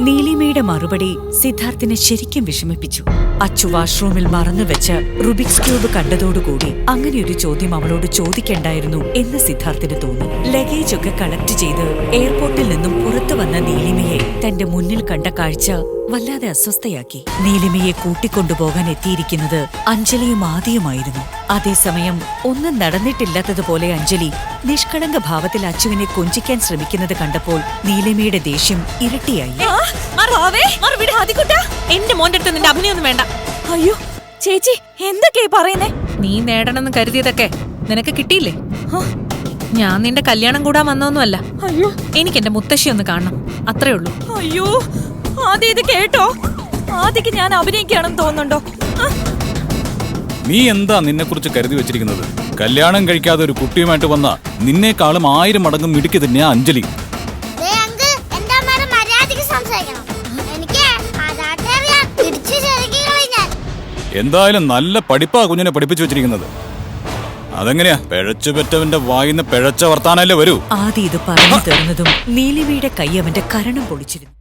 നീലിമയുടെ മറുപടി സിദ്ധാർത്ഥിനെ ശരിക്കും വിഷമിപ്പിച്ചു. അച്ചു വാഷ്റൂമിൽ മറന്നു മറന്നുവെച്ച് റുബിക്സ് ക്യൂബ് കണ്ടതോടുകൂടി അങ്ങനെ ഒരു ചോദ്യം അവളോട് ചോദിക്കണ്ടായിരുന്നു എന്ന് സിദ്ധാർത്ഥിന് തോന്നി. ലഗേജ് ഒക്കെ കളക്ട് ചെയ്ത് എയർപോർട്ടിൽ നിന്നും പുറത്തു വന്ന നീലിമയെ തന്റെ മുന്നിൽ കണ്ട കാഴ്ച വല്ലാതെ അസ്വസ്ഥയാക്കി. നീലിമയെ കൂട്ടിക്കൊണ്ടുപോകാൻ എത്തിയിരിക്കുന്നത് അഞ്ജലിയും ആദിയുമായിരുന്നു. അതേസമയം ഒന്നും നടന്നിട്ടില്ലാത്തതുപോലെ അഞ്ജലി നിഷ്കളങ്ക ഭാവത്തിൽ അച്ചുവിനെ കൊഞ്ചിക്കാൻ ശ്രമിക്കുന്നത് കണ്ടപ്പോൾ നീലിമയുടെ ദേഷ്യം ഇരട്ടിയായി. എന്റെ മോന്റെ അടുത്ത് നിന്റെ അഭിനയൊന്നും വേണ്ട. അയ്യോ ചേച്ചി എന്തൊക്കെയാ പറയുന്നേ? നീ നേടണമെന്ന് കരുതിയതൊക്കെ നിനക്ക് കിട്ടിയില്ലേ? ഞാൻ നിന്റെ കല്യാണം കൂടാൻ വന്നൊന്നുമല്ല അയ്യോ. എനിക്ക് എന്റെ മുത്തശ്ശി ഒന്ന് കാണണം. അത്രേ ഉള്ളൂ. അയ്യോ. ആദ്യം ഇത് കേട്ടോ. ആദ്യക്ക് ഞാൻ അഭിനയിക്കുകയാണെന്ന് തോന്നുന്നുണ്ടോ? നീ എന്താ നിന്നെ കുറിച്ച് കരുതി വെച്ചിരിക്കുന്നത്? കല്യാണം കഴിക്കാതെ ഒരു കുട്ടിയുമായിട്ട് വന്ന നിന്നേക്കാളും ആയിരം മടങ്ങും മിടുക്കി തന്നെയാ അഞ്ജലി. എന്തായാലും നല്ല പഠിപ്പാ കുഞ്ഞിനെ പഠിപ്പിച്ചു വെച്ചിരിക്കുന്നത്. അതെങ്ങനെയാ? പിഴച്ചു പെറ്റവന്റെ വായിന്ന് പിഴച്ച വർത്താനല്ലേ വരൂ? ആദ്യം ഇത് പറഞ്ഞു തീർന്നതും നീലിമയുടെ കൈ അവന്റെ കരണം പൊളിച്ചിരുന്നു.